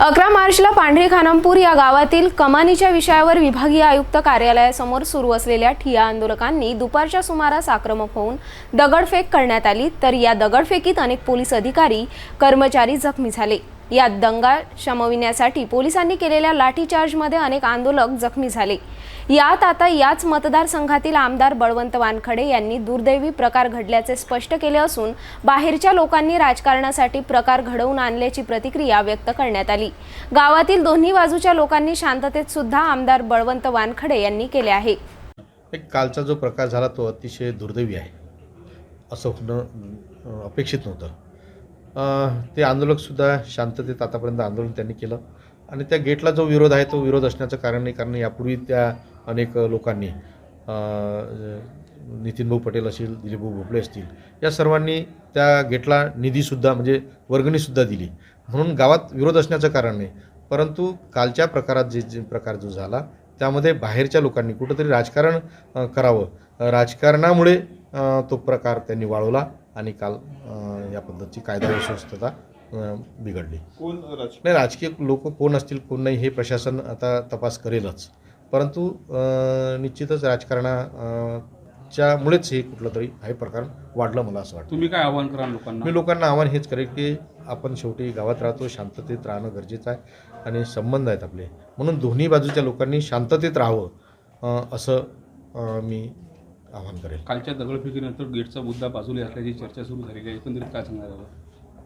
अकरा मार्चला पांढरी खानमपूर या गावातील कमानीच्या विषयावर विभागीय आयुक्त कार्यालयासमोर सुरू असलेल्या ठिया आंदोलकांनी दुपारच्या सुमारास आक्रमक होऊन दगडफेक करण्यात आली. तर या दगडफेकीत अनेक पोलीस अधिकारी कर्मचारी जखमी झाले. यात दंगा शमविण्यासाठी पोलिसांनी केलेल्या लाठीचार्जमध्ये अनेक आंदोलक जखमी झाले. यात आता याच मतदारसंघातील आमदार बळवंत वानखडे यांनी दुर्दैवी प्रकार घडल्याचे स्पष्ट केले असून बाहेरच्या लोकांनी राजकारणासाठी प्रकार घडवून आणल्याची प्रतिक्रिया व्यक्त करण्यात आली. गावातील दोन्ही बाजूच्या लोकांनी शांततेत सुद्धा आमदार बळवंत वानखडे यांनी केले आहे. एक कालचा जो प्रकार झाला तो अतिशय दुर्दैवी आहे. असं होणं अपेक्षित नव्हतं. ते आंदोलकसुद्धा शांततेत आतापर्यंत आंदोलन त्यांनी केलं. आणि त्या गेटला जो विरोध आहे तो विरोध असण्याचं कारण नाही कारण यापूर्वी त्या अनेक लोकांनी नितीनभाऊ पटेल असतील दिलीपभाऊ भोपळे असतील या सर्वांनी त्या गेटला निधीसुद्धा म्हणजे वर्गणीसुद्धा दिली. म्हणून गावात विरोध असण्याचं कारण नाही. परंतु कालच्या प्रकारात जे जे प्रकार जो झाला त्यामध्ये बाहेरच्या लोकांनी कुठंतरी राजकारण करावं. राजकारणामुळे तो प्रकार त्यांनी वाढवला. आणि काल या पद्धतीची कायदा सुव्यवस्था बिघडली. कोण नाही राजकीय लोक कोण असतील कोण नाही हे प्रशासन आता तपास करेलच. परंतु निश्चितच राजकारणाच्यामुळेच हे कुठलं तरी हे प्रकार वाढलं मला असं वाटतं. तुम्ही काय आव्हान कराल लोकांना? मी लोकांना आव्हान हेच करेल की आपण शेवटी गावात राहतो शांततेत राहणं गरजेचं आहे आणि संबंध आहेत आपले. म्हणून दोन्ही बाजूच्या लोकांनी शांततेत राहावं असं मी आव्हान करेल. कालच्या दगडफेकीनंतर गेटचा मुद्दा बाजूला असल्याची चर्चा सुरू झालेली आहे. एकंदरीत काय सांगणार?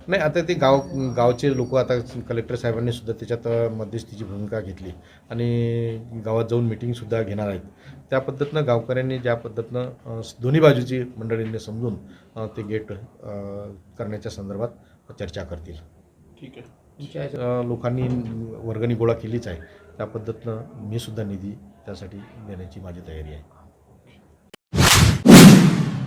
नाही आता ते गाव गावचे लोक आता कलेक्टर साहेबांनी सुद्धा त्याच्यात मध्यस्थीची भूमिका घेतली आणि गावात जाऊन मिटिंगसुद्धा घेणार आहेत. त्या पद्धतीनं गावकऱ्यांनी ज्या पद्धतीनं दोन्ही बाजूची मंडळींनी समजून ते गेट करण्याच्या संदर्भात चर्चा करतील. ठीक आहे. लोकांनी वर्गणी गोळा केलीच आहे. त्या पद्धतीनं मी सुद्धा निधी त्यासाठी देण्याची माझी तयारी आहे.